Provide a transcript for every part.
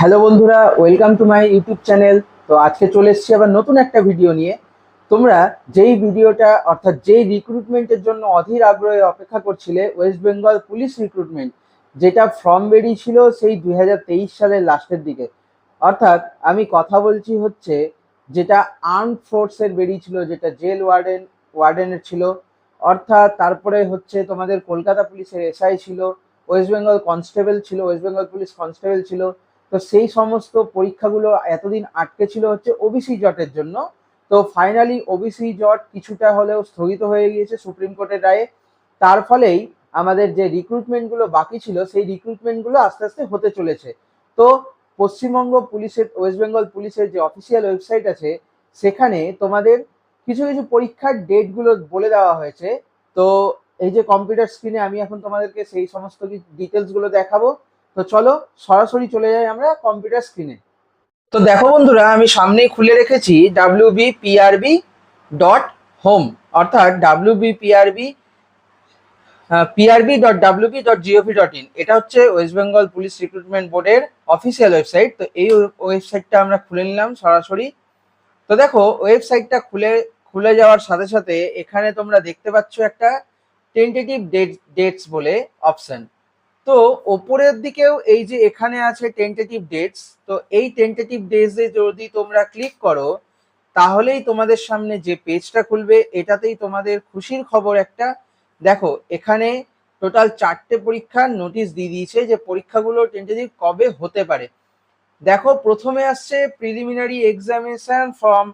Hello বন্ধুরা, welcome to my YouTube channel. তো আজকে চলে এসেছি আবার নতুন একটা ভিডিও নিয়ে। তোমরা যেই ভিডিওটা, অর্থাৎ যেই রিক্রুটমেন্টের জন্য অধীর আগ্রহে অপেক্ষা করছিলে ওয়েস্ট বেঙ্গল পুলিশ রিক্রুটমেন্ট যেটা ফর্ম বেরিয়েছিল সেই দুই হাজার তেইশ সালের লাস্টের দিকে। অর্থাৎ আমি কথা বলছি হচ্ছে যেটা আর্ম ফোর্সের বেরিয়েছিল যেটা জেল ওয়ার্ডেন ওয়ার্ডেনের ছিল। অর্থাৎ তারপরে হচ্ছে তোমাদের কলকাতা পুলিশের এসআই ছিল ওয়েস্ট বেঙ্গল কনস্টেবল ছিল ওয়েস্ট বেঙ্গল পুলিশ কনস্টেবল ছিল। তো সেই সমস্ত পরীক্ষাগুলো এতদিন আটকে ছিল হচ্ছে ওবিসি জটের জন্য। তো ফাইনালি ওবিসি জট কিছুটা হলেও স্থগিত হয়ে গিয়েছে সুপ্রিম কোর্টের রায়ে। তার ফলেই আমাদের যে রিক্রুটমেন্টগুলো বাকি ছিল, সেই রিক্রুটমেন্টগুলো আস্তে আস্তে হতে চলেছে। তো পশ্চিমবঙ্গ পুলিশের ওয়েস্ট বেঙ্গল পুলিশের যে অফিসিয়াল ওয়েবসাইট আছে, সেখানে তোমাদের কিছু কিছু পরীক্ষার ডেটগুলো বলে দেওয়া হয়েছে। তো এই যে কম্পিউটার স্ক্রিনে আমি এখন তোমাদেরকে সেই সমস্ত ডিটেলসগুলো দেখাবো। তো চলো সরাসরি চলে যাই আমরা কম্পিউটার স্ক্রিনে তো দেখো বন্ধুরা আমি সামনেই খুলে রেখেছি ডাব্লিউ ডট হোম অর্থাৎ W B PRB PRB dot WB dot GOV dot in এটা হচ্ছে ওয়েস্ট বেঙ্গল পুলিশ রিক্রুটমেন্ট বোর্ডের অফিসিয়াল ওয়েবসাইট তো এই ওয়েবসাইটটা আমরা খুলে নিলাম সরাসরি। তো দেখো ওয়েবসাইটটা খুলে খুলে যাওয়ার সাথে সাথে এখানে তোমরা দেখতে পাচ্ছ একটা টেন্টেটিভ ডেট ডেটস বলে অপশন তো ওপরের দিকেও এই যে এখানে আছে টেন্টেটিভ ডেটস তো এই টেন্টেটিভ ডেটসে যদি তোমরা ক্লিক করো, তাহলেই তোমাদের সামনে যে পেজটা খুলবে, এটাতেই তোমাদের খুশির খবর একটা। দেখো, এখানে টোটাল চারটে পরীক্ষার নোটিশ দিয়ে দিয়েছে যে পরীক্ষাগুলো টেন্টেটিভ কবে হতে পারে। দেখো, প্রথমে আসছে preliminary examination from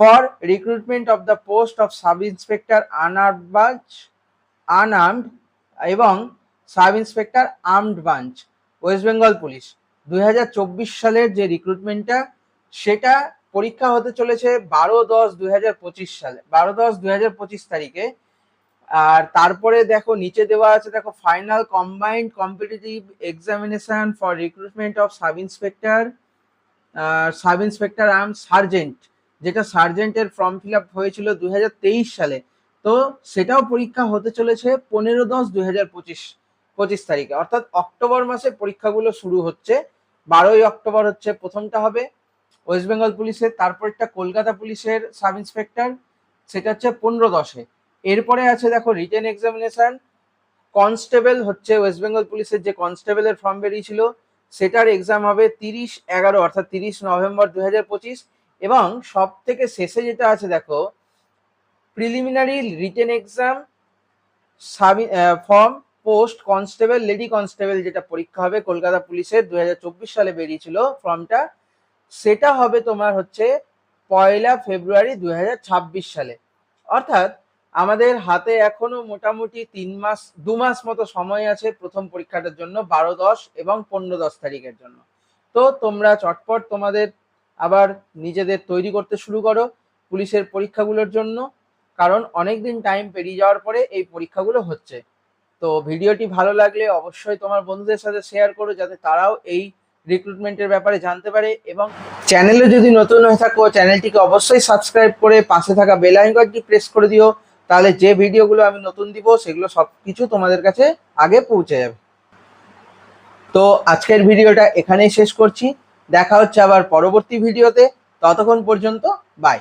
for recruitment of the post of sub inspector unarmed unarmed এবং sub inspector armed branch West Bengal police. দুই হাজার চব্বিশ সালের যে রিক্রুটমেন্টটা, সেটা পরীক্ষা হতে চলেছে বারো দশ দুই সালে, বারো দশ দুই তারিখে। আর তারপরে দেখো, নিচে দেওয়া আছে, দেখো final combined competitive examination for recruitment of sub inspector sub inspector arm sergeant যেটা সার্জেন্টের ফর্ম ফিল আপ হয়েছিল দুই হাজার তেইশ সালে। তো সেটাও পরীক্ষা হতে চলেছে পনেরো দশ দুই পঁচিশ তারিখে। অর্থাৎ অক্টোবর মাসে পরীক্ষাগুলো শুরু হচ্ছে। বারোই অক্টোবর হচ্ছে প্রথমটা হবে ওয়েস্ট বেঙ্গল পুলিশের, তারপরটা কলকাতা পুলিশের সাব ইন্সপেক্টর, সেটা হচ্ছে পনেরো দশে। এরপরে আছে দেখো রিটেন এক্সামিনেশন, কনস্টেবল হচ্ছে ওয়েস্ট বেঙ্গল পুলিশের যে কনস্টেবলের ফর্ম বেরিয়েছিল, সেটার এক্সাম হবে তিরিশ এগারো, অর্থাৎ তিরিশ নভেম্বর দু হাজার পঁচিশ। এবং সব থেকে শেষে যেটা আছে দেখো প্রিলিমিনারি রিটেন এক্সাম, সাবি form post constable, lady constable যেটা পরীক্ষা হবে কলকাতা পুলিশের দুই হাজার চব্বিশ সালে বেরিয়েছিল ফর্মটা, সেটা হবে তোমার হচ্ছে পয়লা ফেব্রুয়ারি দু হাজার ছাব্বিশ সালে। অর্থাৎ আমাদের হাতে এখনও মোটামুটি তিন মাস, দু মাস মতো সময় আছে প্রথম পরীক্ষাটার জন্য, বারো, দশ এবং পনেরো, দশ তারিখের জন্য। তো তোমরা চটপট তোমাদের আবার নিজেদের তৈরি করতে শুরু করো পুলিশের পরীক্ষাগুলোর জন্য, কারণ অনেক দিন টাইম পেরিয়ে যাওয়ার পরে এই পরীক্ষাগুলো হচ্ছে। তো ভিডিওটি ভালো লাগলে অবশ্যই তোমার বন্ধুদের সাথে শেয়ার করো যাতে তারাও এই রিক্রুটমেন্টের ব্যাপারে জানতে পারে এবং চ্যানেলে যদি নতুন হয়ে থাকো চ্যানেলটিকে অবশ্যই সাবস্ক্রাইব করে পাশে থাকা বেল আইকনটি প্রেস করে দিও, তাহলে যে ভিডিওগুলো আমি নতুন দিব, সেগুলো সব কিছু তোমাদের কাছে আগে পৌঁছে যাবে। তো আজকের ভিডিওটা এখানেই শেষ করছি। দেখা হচ্ছে আবার পরবর্তী ভিডিওতে। ততক্ষণ পর্যন্ত বাই